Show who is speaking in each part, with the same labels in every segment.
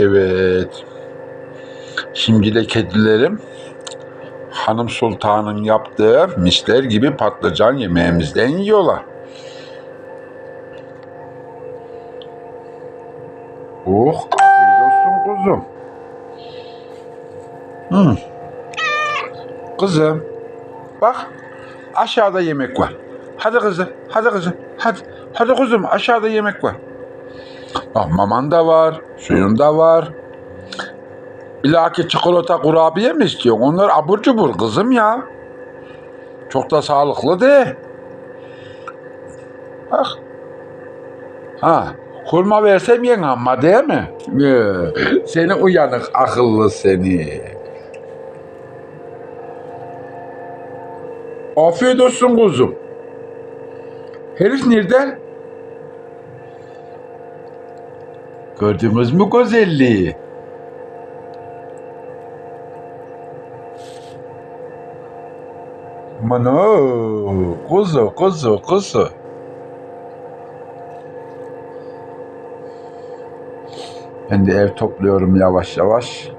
Speaker 1: Evet. Şimdi de kedilerim Hanım Sultan'ın yaptığı misler gibi patlıcan yemeğimizden yiyorlar. Oh, afiyet olsun kuzum. Hmm. Kızım, bak aşağıda yemek var. Hadi kızım, hadi kızım, hadi. Hadi kuzum aşağıda yemek var. Bak maman da var, suyun da var. İlaki çikolata kurabiye mi istiyorsun? Onlar abur cubur kızım ya. Çok da sağlıklı de. Bak. Ha, hurma versem yen ama değil mi? Seni uyanık akıllı seni. Afiyet olsun kuzum. Herif nerede? Gördünüz mü güzelliği? Mano, kuzu, kuzu, kuzu. Ben de ev topluyorum yavaş yavaş.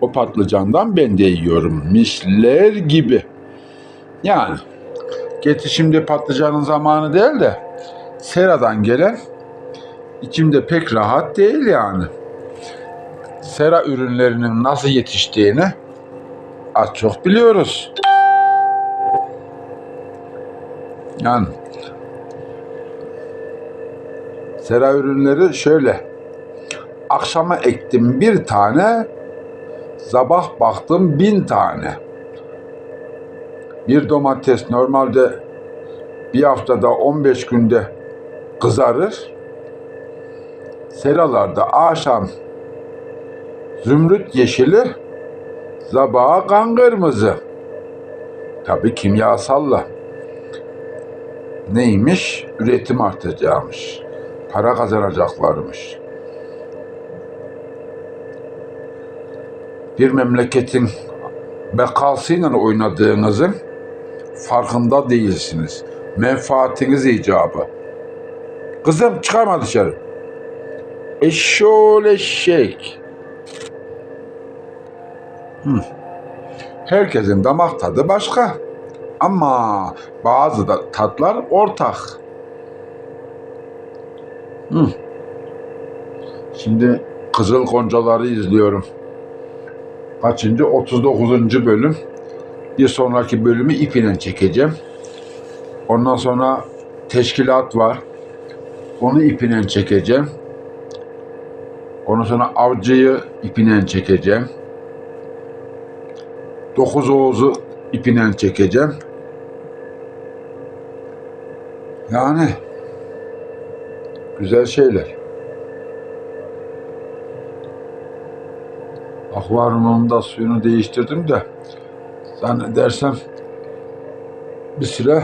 Speaker 1: O patlıcandan ben de yiyorum. Misler gibi. Yani Getir şimdi patlıcanın zamanı değil de seradan gelen içimde pek rahat değil yani. Sera ürünlerinin nasıl yetiştiğini az çok biliyoruz. Yani sera ürünleri şöyle. Akşama ektim bir tane, sabah baktım bin tane. Bir domates normalde bir haftada 15 günde kızarır. Seralarda akşam zümrüt yeşili, sabaha kan kırmızı. Tabi kimyasalla. Neymiş? Üretim artacakmış. Para kazanacaklarmış. Bir memleketin bekalsıyla oynadığınızın farkında değilsiniz. Menfaatiniz icabı. Kızım çıkarma dışarı. Eşşoğlu eşek. Hı. Herkesin damak tadı başka. Ama bazı da tatlar ortak. Hı. Şimdi Kızıl Goncaları izliyorum. Kaçıncı? 39. bölüm. Bir sonraki bölümü ipiyle çekeceğim. Ondan sonra teşkilat var. Onu ipiyle çekeceğim. Ondan sonra avcıyı ipiyle çekeceğim. Dokuz Oğuz'u ipiyle çekeceğim. Yani güzel şeyler. Akvaryumun da suyunu değiştirdim de zannedersem bir süre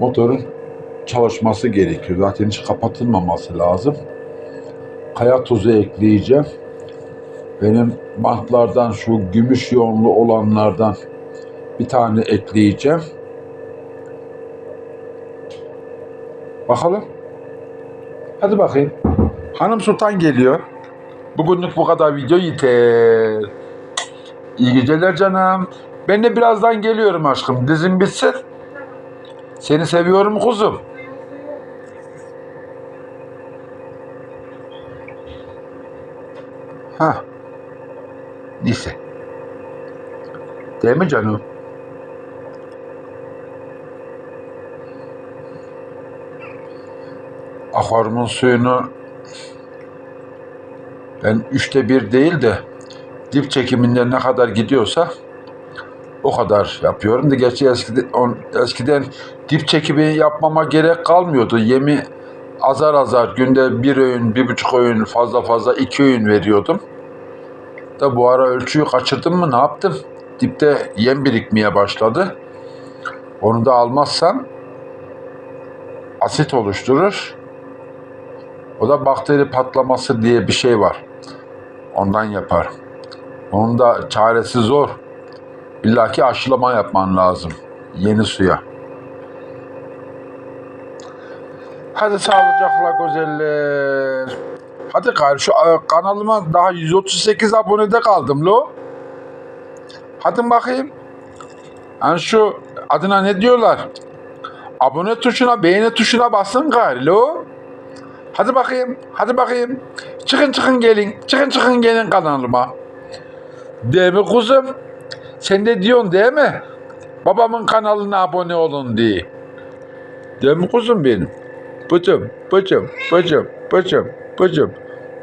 Speaker 1: motorun çalışması gerekiyor. Zaten hiç kapatılmaması lazım. Kaya tuzu ekleyeceğim. Benim bantlardan şu gümüş yoğunlu olanlardan bir tane ekleyeceğim. Bakalım. Hadi bakayım. Hanım Sultan geliyor. Bugünlük bu kadar video yeter. İyi geceler canım. Ben de birazdan geliyorum aşkım. Dizim bitsin. Seni seviyorum kuzum. Ha. Neyse. Değil mi canım? Akvaryumun suyunu ben üçte bir değil de dip çekiminde ne kadar gidiyorsa o kadar yapıyorum da gerçi eskiden, on, eskiden dip çekimi yapmama gerek kalmıyordu. Yemi azar azar günde bir öğün, bir buçuk öğün fazla fazla iki öğün veriyordum. Da bu ara ölçüyü kaçırdım mı ne yaptım? Dipte yem birikmeye başladı. Onu da almazsam asit oluşturur. O da bakteri patlaması diye bir şey var. Ondan yapar. Onun da çaresi zor. İlla ki aşılama yapman lazım. Yeni suya. Hadi sağlıcakla güzeller. Hadi gari şu e, kanalıma daha 138 abonede kaldım lo. Hadi bakayım. Yani şu adına ne diyorlar? Abone tuşuna, beğeni tuşuna basın gari lo. Hadi bakayım, hadi bakayım. Çıkın çıkın gelin, çıkın çıkın gelin kanalıma. Değil mi kuzum? Sen de diyorsun değil mi? Babamın kanalına abone olun diye. Değil mi kuzum benim? Bıcım, bıcım, bıcım, bıcım, bıcım.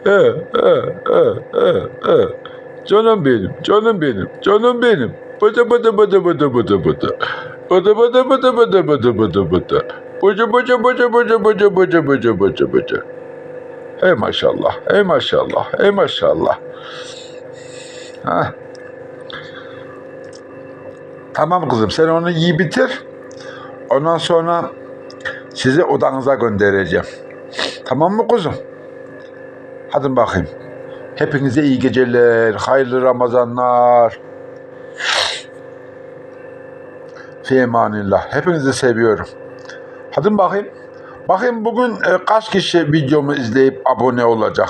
Speaker 1: He, he, he, he, he. Canım benim, canım benim, canım benim. Bıdı bıdı bıdı bıdı bıdı bıdı. Bıdı bıdı bıdı bıdı bıdı bıdı bıdı. Bıcı bıcı bıcı bıcı bıcı bıcı bıcı bıcı bıcı. Hey maşallah, hey maşallah, hey maşallah. Ha. Tamam kızım sen onu iyi bitir. Ondan sonra sizi odanıza göndereceğim. Tamam mı kuzum? Hadi bakayım. Hepinize iyi geceler, hayırlı Ramazanlar. Fi emanillah. Hepinizi seviyorum. Hadi bakayım. Bakayım bugün e, kaç kişi videomu izleyip abone olacak.